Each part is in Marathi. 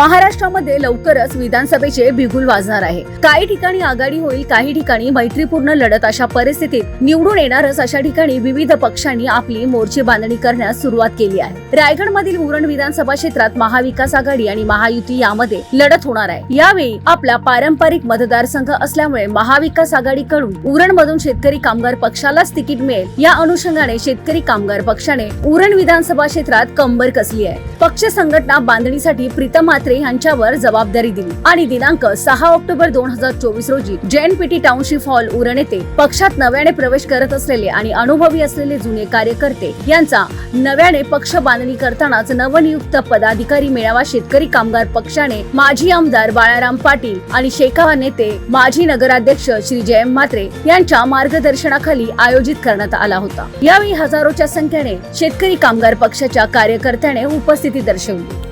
महाराष्ट्रामध्ये लवकरच विधानसभेचे बिगुल वाजणार आहे. काही ठिकाणी आघाडी होईल काही ठिकाणी मैत्रीपूर्ण लढत अशा परिस्थितीत निवडून येणारच अशा ठिकाणी विविध पक्षांनी आपली मोर्चे बांधणी करण्यास सुरुवात केली आहे. रायगड मधील उरण विधानसभा क्षेत्रात महाविकास आघाडी आणि महायुती यामध्ये लढत होणार आहे. यावेळी आपला पारंपरिक मतदारसंघ असल्यामुळे महाविकास आघाडीकडून उरण मधून शेतकरी कामगार पक्षालाच तिकीट मिळेल. या अनुषंगाने शेतकरी कामगार पक्षाने उरण विधानसभा क्षेत्रात कंबर कसली आहे. पक्ष संघटना बांधणीसाठी प्रीतम ठाकरे यांच्यावर जबाबदारी दिली. आणि दिनांक सहा ऑक्टोबर दोन हजार चोवीस रोजी जेएनपीटी टाउनशिप हॉल उरण येथे पक्षात नव्याने प्रवेश करत असलेले आणि अनुभवी असलेले जुने कार्यकर्ते यांचा नव्याने पक्ष बांधणी करतानाच नवनियुक्त पदाधिकारी मेळावा शेतकरी कामगार पक्षाने माजी आमदार बाळाराम पाटील आणि शेकावा नेते माजी नगराध्यक्ष श्री जयम म्हात्रे यांच्या मार्गदर्शनाखाली आयोजित करण्यात आला होता. यावेळी हजारोच्या संख्येने शेतकरी कामगार पक्षाच्या कार्यकर्त्याने उपस्थिती दर्शवली.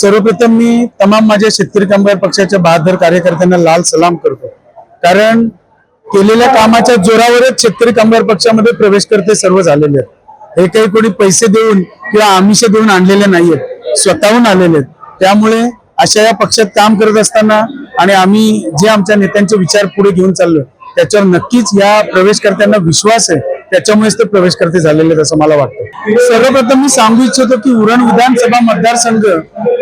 सर्वप्रथम मी तमाम माझ्या शेतकरी कामगार पक्षाच्या बहादर कार्यकर्त्यांना लाल सलाम करतो. कारण केलेल्या कामाच्या जोरावरच शेतकरी कामगार पक्षामध्ये प्रवेश करते सर्व झालेले आहेत. हे काही कोणी पैसे देऊन किंवा आमिष देऊन आणलेले नाहीयेत. स्वतःहून आलेले आहेत. त्यामुळे अशा या पक्षात काम करत असताना आणि आम्ही जे आमच्या नेत्यांचे विचार पुढे घेऊन चाललो त्याच्यावर नक्कीच या प्रवेशकर्त्यांना विश्वास आहे. त्याच्यामुळेच ते प्रवेशकर्ते झालेले आहेत असं मला वाटतं. सर्वप्रथम मी सांगू इच्छितो की उरण विधानसभा मतदारसंघ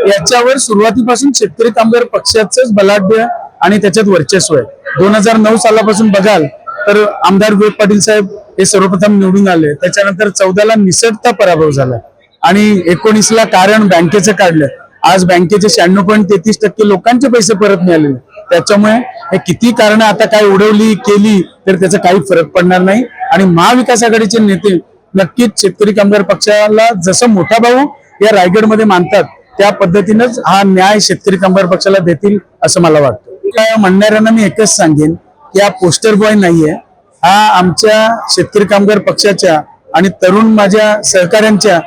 याच्यावर सुरुवातीपासून शेतकरी कामगार पक्षाचंच बलाढ्य आणि त्याच्यात वर्चस्व आहे. दोन हजार नऊ सालापासून बघाल तर आमदार विवेक पाटील साहेब हे सर्वप्रथम निवडून आले. त्याच्यानंतर चौदाला निसटता पराभव झाला. आणि एकोणीसला कारण बँकेचं काढलं. आज बँकेचे शहाण्णव पॉईंट तेहतीस टक्के लोकांचे पैसे परत मिळाले. त्याच्यामुळे हे किती कारण आता काय उडवली केली तर त्याचा काही फरक पडणार नाही. आणि महाविकास आघाडीचे नेते नक्कीच शेतकरी कामगार पक्षाला जसं मोठा भाऊ या रायगडमध्ये मानतात त्या पद्धतीनंच हा न्याय शेतकरी कामगार पक्षाला देतील असं मला वाटतं. काय म्हणणाऱ्यांना मी एकच सांगेन की हा पोस्टर बॉय नाहीये. हा आमच्या शेतकरी कामगार पक्षाच्या आणि तरुण माझ्या सहकाऱ्यांच्या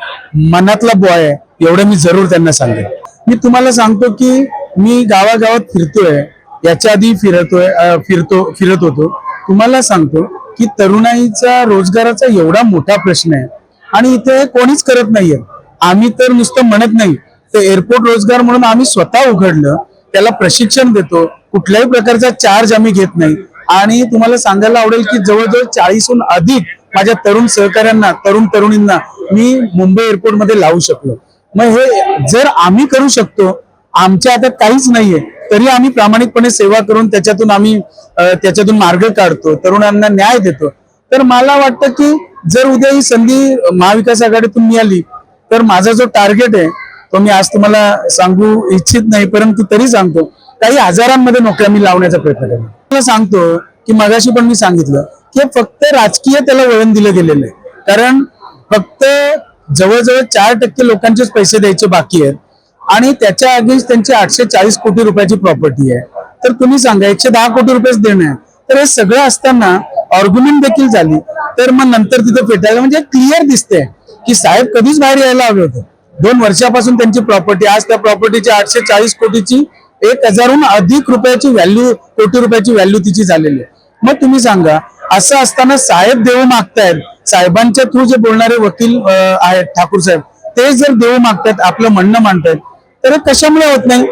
मनातला बॉय आहे एवढं मी जरूर त्यांना सांगेन. मी तुम्हाला सांगतो की मी गावागावात फिरतोय याच्या आधी फिरतोय फिरतो फिरत होतो. तुम्हाला सांगतो की तरुणाईचा रोजगाराचा एवढा मोठा प्रश्न आहे आणि इथे कोणीच करत नाहीये. आम्ही तर नुसतं म्हणत नाही ते एअरपोर्ट रोजगार म्हणून आम्ही स्वतः उघडलं. त्याला प्रशिक्षण देतो. कुठल्याही प्रकारचा चार्ज आम्ही घेत नाही. आणि तुम्हाला सांगायला आवडेल की जवळजवळ चाळीसहून अधिक माझ्या तरुण सहकाऱ्यांना तरुण तरुणींना मी मुंबई एअरपोर्टमध्ये लावू शकलो. मग हे जर आम्ही करू शकतो आमच्या हातात काहीच नाहीये तरी आम्ही प्रामाणिकपणे सेवा करून त्याच्यातून आम्ही त्याच्यातून मार्ग काढतो तरुणांना न्याय देतो. तर मला वाटतं की जर उद्या ही संधी महाविकास आघाडीतून मिळाली तर माझा जो टार्गेट आहे तो मी आज तुम्हाला सांगू इच्छित नाही परंतु तरी सांगतो. काही हजारांमध्ये नोकऱ्या मी लावण्याचा प्रयत्न करेन मला सांगतो की मगाशी पण मी सांगितलं की फक्त राजकीय त्याला वळण दिलं गेलेलं आहे. कारण फक्त जवळजवळ चार टक्के लोकांचेच पैसे द्यायचे बाकी आहेत आणि त्याच्या अगेन्स्ट त्यांची आठशे चाळीस कोटी रुपयाची प्रॉपर्टी आहे. तर तुम्ही सांगा एकशे दहा कोटी रुपयेच देणं आहे. तर हे सगळं असताना ऑर्ग्युमेंट देखील झाली. तर मग नंतर तिथं फेटायला म्हणजे क्लिअर दिसते की साहेब कधीच बाहेर यायला हवे होते. दोन वर्षापासून त्यांची प्रॉपर्टी आज त्या प्रॉपर्टीची आठशे चाळीस कोटीची एक हजारहून अधिक रुपयाची व्हॅल्यू कोटी रुपयाची व्हॅल्यू तिची झालेली आहे. मग तुम्ही सांगा असं असताना साहेब देऊ मागतायत साहेबांच्या थ्रू जे बोलणारे वकील आहेत ठाकूर साहेब ते जर देऊ मागतायत आपलं म्हणणं मांडतायत तर कशामुळे होत नाही?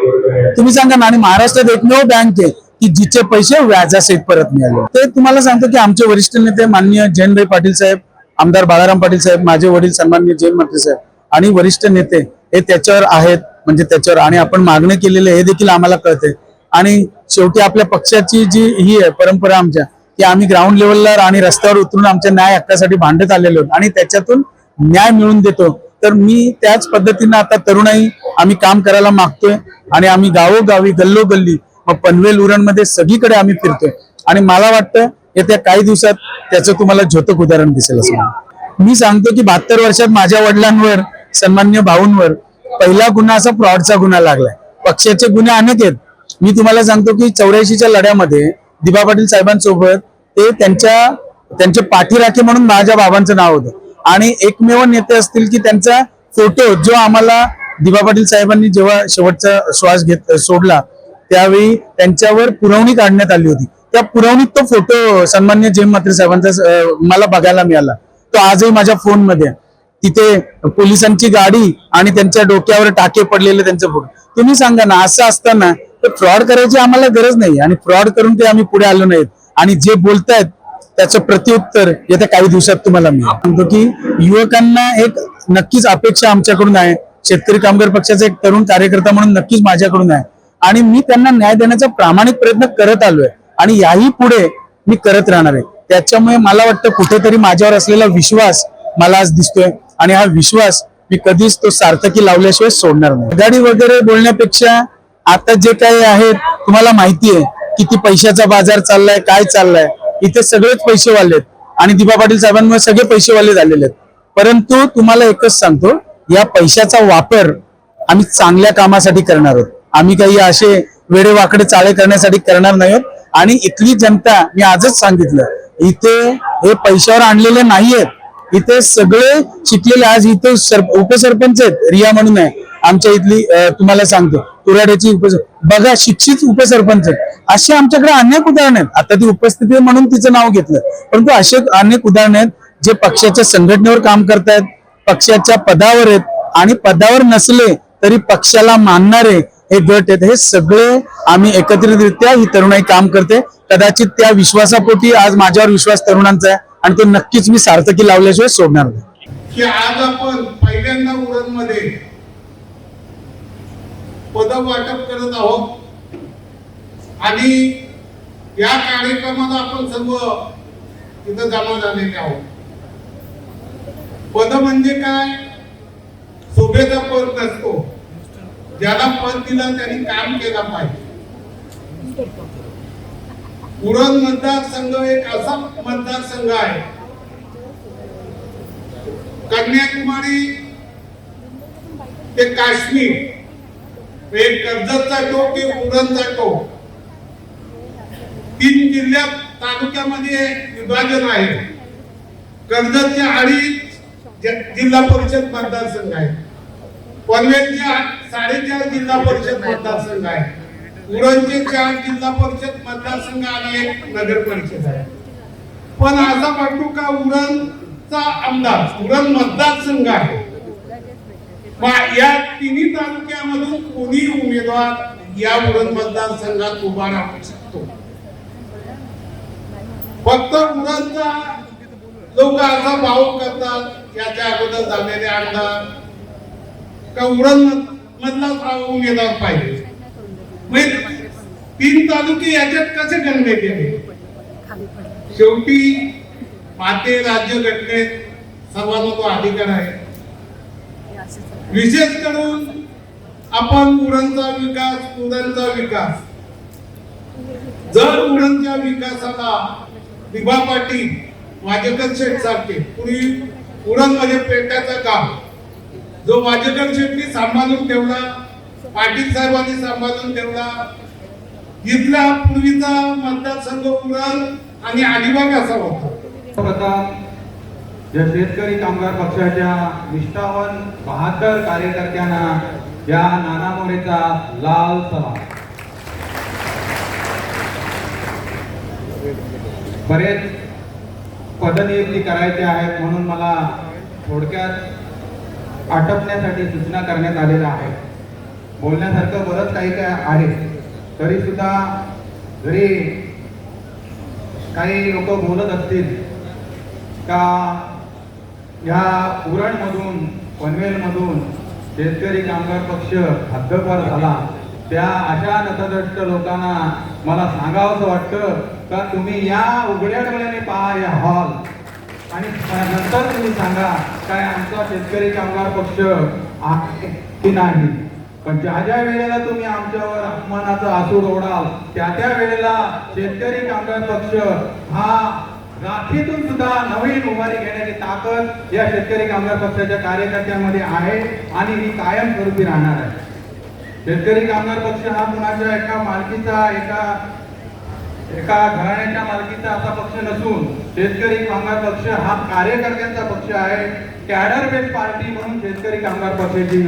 तुम्ही सांगा ना आणि महाराष्ट्रात एकमेव बँक आहे की जिचे पैसे व्याजासहित परत मिळाले. ते तुम्हाला सांगतो की आमचे वरिष्ठ नेते माननीय जयंतभाई पाटील साहेब आमदार बाळाराम पाटील साहेब माझे वडील सन्माननीय जयंत मंत्री साहेब आणि वरिष्ठ नेते हे त्याच्यावर आहेत म्हणजे त्याच्यावर. आणि आपण मागणी केलेले हे देखील आम्हाला कळते आणि शेवटी आपल्या पक्षाची जी ही आहे परंपरा आमच्या की आम्ही ग्राउंड लेवलला आणि रस्त्यावर उतरून आमच्या न्याय हक्कासाठी भांडत आलेलो आणि त्याच्यातून न्याय मिळवून देतो. तर मी त्याच पद्धतीनं आता तरुणाई आम्ही काम करायला मागतोय आणि आम्ही गावोगावी गल्लोगल्ली मग पनवेल उरणमध्ये सगळीकडे आम्ही फिरतोय. आणि मला वाटतं येत्या काही दिवसात त्याचं तुम्हाला झोतक उदाहरण दिसेल असं मी सांगतो की बहात्तर वर्षात माझ्या वडिलांवर सन्मान्य भाऊंवर पहिला गुन्हा असा फ्रॉडचा गुन्हा लागलाय. पक्षाचे गुन्हे अनेक आहेत. मी तुम्हाला सांगतो की चौऱ्याऐंशीच्या लढ्यामध्ये दिबा पाटील साहेबांसोबत ते त्यांच्या त्यांचे पाठीराखे म्हणून माझ्या बाबांचं नाव होतं. आणि एकमेव नेते असतील की त्यांचा फोटो जो आम्हाला दिबा पाटील साहेबांनी जेव्हा शेवटचा श्वास घेत सोडला त्यावेळी त्यांच्यावर पुरवणी काढण्यात आली होती. त्या पुरवणीत तो फोटो सन्मान्य जेम मात्रे साहेबांचा मला बघायला मिळाला. तो आजही माझ्या फोनमध्ये आहे. तिथे पोलिसांची गाडी आणि त्यांच्या डोक्यावर टाके पडलेले त्यांचे फोटो. तुम्ही सांगा ना असं असताना तर फ्रॉड करायची आम्हाला गरज नाही आणि फ्रॉड करून ते आम्ही पुढे आलो नाहीत. आणि जे बोलतायत त्याचं प्रत्युत्तर येत्या काही दिवसात तुम्हाला मी सांगतो की युवकांना एक नक्कीच अपेक्षा आमच्याकडून आहे. शेतकरी कामगार पक्षाचा एक तरुण कार्यकर्ता म्हणून नक्कीच माझ्याकडून आहे. आणि मी त्यांना न्याय देण्याचा प्रामाणिक प्रयत्न करत आलोय. आणि याही पुढे मी करत राहणार आहे. त्याच्यामुळे मला वाटतं कुठेतरी माझ्यावर असलेला विश्वास मला आज दिसतोय. आणि हा विश्वास मी कधीच तो सार्थकी लावल्याशिवाय सोडणार नाही. गाडी वगैरे बोलण्यापेक्षा आता जे काही आहे तुम्हाला माहिती आहे किती पैशाचा बाजार चाललाय काय चाललाय इथे सगळेच पैसे वाढलेत. आहेत आणि दिपा पाटील साहेबांमुळे सगळे पैसे वाले झालेले आहेत. परंतु तुम्हाला एकच सांगतो या पैशाचा वापर आम्ही चांगल्या कामासाठी करणार आहोत. आम्ही काही असे वेडे वाकडे चाळे करण्यासाठी करणार नाही आहोत. आणि इथली जनता मी आजच सांगितलं इथे हे पैशावर आणलेले नाहीयेत. इथे सगळे शिकलेले आज इथे सर उपसरपंच आहेत रिया म्हणून आहे. आमच्या इथली तुम्हाला सांगतो. तुराड्याची उपस बघा शिक्षित उपसरपंच आहेत. असे आमच्याकडे अनेक उदाहरण आहेत. आता ती उपस्थिती आहे म्हणून तिचं नाव घेतलं. परंतु असे अनेक उदाहरणं आहेत जे पक्षाच्या संघटनेवर काम करतायत पक्षाच्या पदावर आहेत आणि पदावर नसले तरी पक्षाला मानणारे हे गट आहेत. हे सगळे आम्ही एकत्रितरित्या ही तरुणाई काम करते. कदाचित त्या विश्वासापोटी आज माझ्यावर विश्वास तरुणांचा आहे. आणि तो नक्कीच मी सार्थकी लावल्याशिवाय सोडणार नाही. की आज आपण पहिल्यांदा उरणमध्ये पद वाटप करत आहोत. आणि या कार्यक्रमात आपण सर्व तिथं जमा झालेले आहोत. पद म्हणजे काय? शोभेचा पद नसतो. ज्याला पद दिलं त्यांनी काम केलं पाहिजे. उरण मतदारसंघ एक असा मतदारसंघ आहे. कन्याकुमारी ते काश्मीर एक कर्जतचा टोक ते उरणचा टोक. तीन जिल्ह्या तालुक्यामध्ये विभाजन आहे. कर्जतच्या अडीच जिल्हा परिषद मतदारसंघ आहे. पनवेलच्या साडेचार जिल्हा परिषद मतदारसंघ आहे. उरणचे चार जिल्हा परिषद मतदारसंघ आणि एक नगर परिषद आहे. पण असा वाटतो का उरणचा आमदार उरण मतदारसंघ आहे. या तिन्ही तालुक्यामधून कोणी उमेदवार या उरण मतदारसंघात उभा राहू शकतो? फक्त उरणचा लोक असा भाव करतात याच्या अगोदर झालेले आमदार. का उरण मधलाच उमेदवार पाहिजे? म्हणजे तीन तालुके याच्यात कसे गणले गेले? शेवटी पाटे राज्य घटनेत सर्वांना तो अधिकार आहे. विशेष करून आपण उरणचा विकास उरणचा विकास. जर उरणच्या विकासाला दिभा पाटील वाजेकर शेठ सारखे पूर्वी उरणमध्ये काम जो वाजेकर शेठनी सांभाळून ठेवला पाटील साहेबांनी सांभाळून ठेवला इथला पूर्वीचा मतदारसंघ उरण आणि अलिबाग असा होता. या शेतकरी कामगार पक्षाच्या निष्ठावन बहात्तर कार्यकर्त्यांना या नाना मोरेचा लाल सभा बरेच पदनियुक्ती करायचे आहेत म्हणून मला थोडक्यात आटपण्यासाठी सूचना करण्यात आलेल्या आहेत. बोलण्यासारखं बरंच काही काय आहे. तरी सुद्धा जरी काही लोक बोलत असतील का ह्या उरणमधून पनवेलमधून शेतकरी कामगार पक्ष हद्दपार झाला त्या अशा नतद्रष्ट लोकांना मला सांगावंसं वाटतं का तुम्ही या उघड्या डोळ्याने पहा या हॉल आणि नंतर तुम्ही सांगा काय आमचा शेतकरी कामगार पक्ष आहे की नाही. पण ज्या ज्या वेळेला तुम्ही आमच्यावर अपमानाचा आसूड ओढाल त्या त्या वेळेला शेतकरी कामगार पक्ष हा राखीतून सुद्धा नवीन उभारी घेण्याची ताकद या शेतकरी कामगार पक्षाच्या कार्यकर्त्यांमध्ये आहे आणि ही कायम स्वरूपी राहणार आहे. शेतकरी कामगार पक्ष हा कुणाच्या एका मालकीचा एका एका घराण्याच्या मालकीचा असा पक्ष नसून शेतकरी कामगार पक्ष हा कार्यकर्त्यांचा पक्ष आहे. कॅडर बेस्ड पार्टी म्हणून शेतकरी कामगार पक्षाची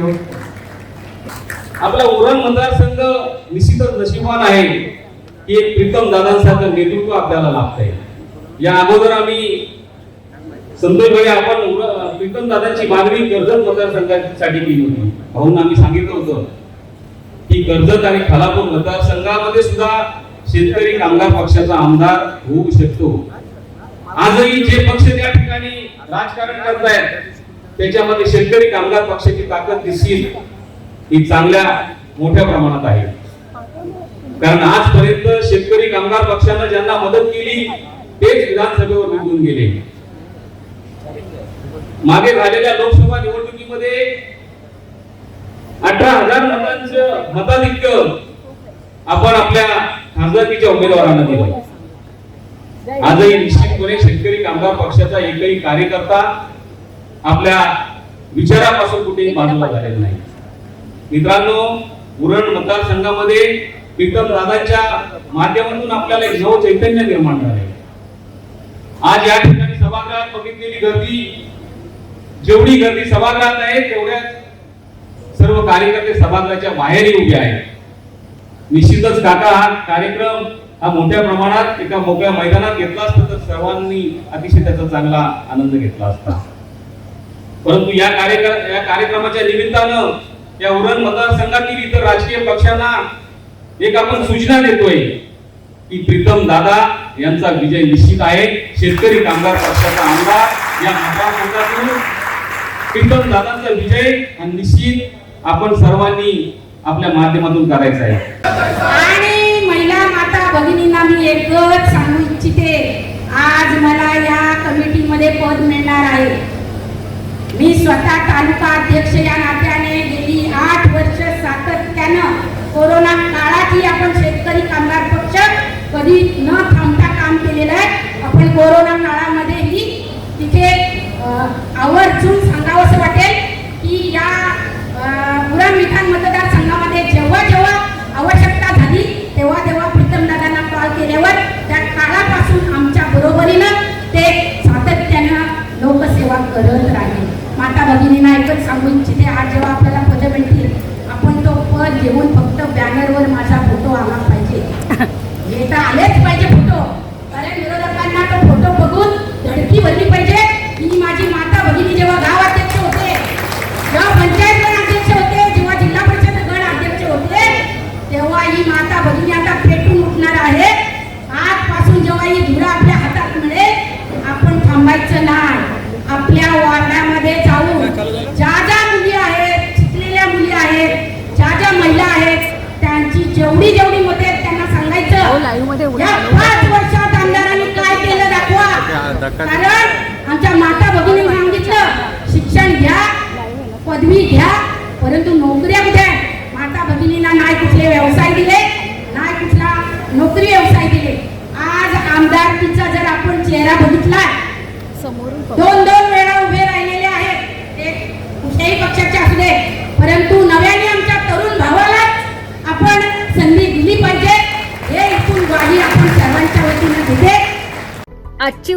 आपला उरण मतदारसंघ निश्चितच नशिबान आहे की एक प्रीतम दादांसारखं नेतृत्व आपल्याला लाभतंय. या अगोदर आम्ही संतोष भाई आपण प्रीतम दादांची मागणी कर्जत मतदारसंघासाठी केली होती. भाऊन आम्ही सांगितलं होतं की कर्जत आणि खालापूर मतदारसंघामध्ये सुद्धा शेतकरी कामगार पक्षाचा आमदार होऊ शकतो. आजही जे पक्ष त्या ठिकाणी राजकारण करतायत त्याच्यामध्ये शेतकरी कामगार पक्षाची ताकद दिसतील. ही चांगल्या मोठ्या प्रमाणात आहे. कारण आजपर्यंत शेतकरी कामगार पक्षानं ज्यांना मदत केली तेच विधानसभेवर निवडून गेले. मागे झालेल्या लोकसभा निवडणुकीमध्ये अठरा हजार मतांचं मताधिक्य आपण आपल्या खासदारकीच्या उमेदवारांना दिलं आजही निश्चितपणे शेतकरी कामगार पक्षाचा एकही कार्यकर्ता आपल्या विचारापासून कुठेही बाजूला झालेला नाही. मित्रांनो उरण मतदारसंघामध्ये प्रीतम दादाच्या माध्यमातून आपल्याला एक नव चैतन्य निर्माण झाले आज या ठिकाणी सभागृहात बघितलेली गर्दी जेवढी गर्दी सभागृहात आहे तेवढ्याच सर्व कार्यकर्ते सभागृहाच्या बाहेरही उभे आहेत. निश्चितच काका हा कार्यक्रम हा मोठ्या प्रमाणात एका मोकळ्या मैदानात घेतला असता तर सर्वांनी अतिशय त्याचा चांगला आनंद घेतला असता. परंतु या कार्यक्रम या कार्यक्रमाच्या निमित्तानं या उरण मतदारसंघातील इतर राजकीय पक्षांना एक आपण सूचना देतोय की प्रीतम दादा यांचा विजय निश्चित आहे. शेतकरी कामगार पक्षाचा आमदार या मतदारसंघातून प्रीतम दादांचा विजय हा निश्चित आपण सर्वांनी आपल्या माध्यमातून करायचा आहे. आणि महिला माता भगिनींना मी एकच सांगू इच्छिते आज मला या कमिटीमध्ये पद मिळणार आहे. मी स्वतः तालुका अध्यक्ष या नात्याने असल्यानं कोरोना काळातही आपण शेतकरी कामगार पक्ष कधी न थांबता काम केलेलं आहे. आपण कोरोना काळामध्येही तिथे आवर्जून आवर्जून सांगावंसं वाटेल की या पुराण विधान मतदारसंघामध्ये जेव्हा जेव्हा आवश्यकता झाली तेव्हा तेव्हा प्रीतम दादांना कॉल केल्यावर त्या काळापासून आमच्या बरोबरीनं ते सातत्यानं लोकसेवा करत राहिले. माता भगिनींना एकच सांगू इच्छिते आज जेव्हा आपल्याला पद मिळतील घेऊन फक्त बॅनरवर माझा फोटो आला पाहिजे. हे तर आलेच पाहिजे फोटो कारण विरोधकांना तो फोटो बघून धडकी भरली पाहिजे. कारण आमच्या माता बघून सांगितलं शिक्षण घ्या पदवी घ्या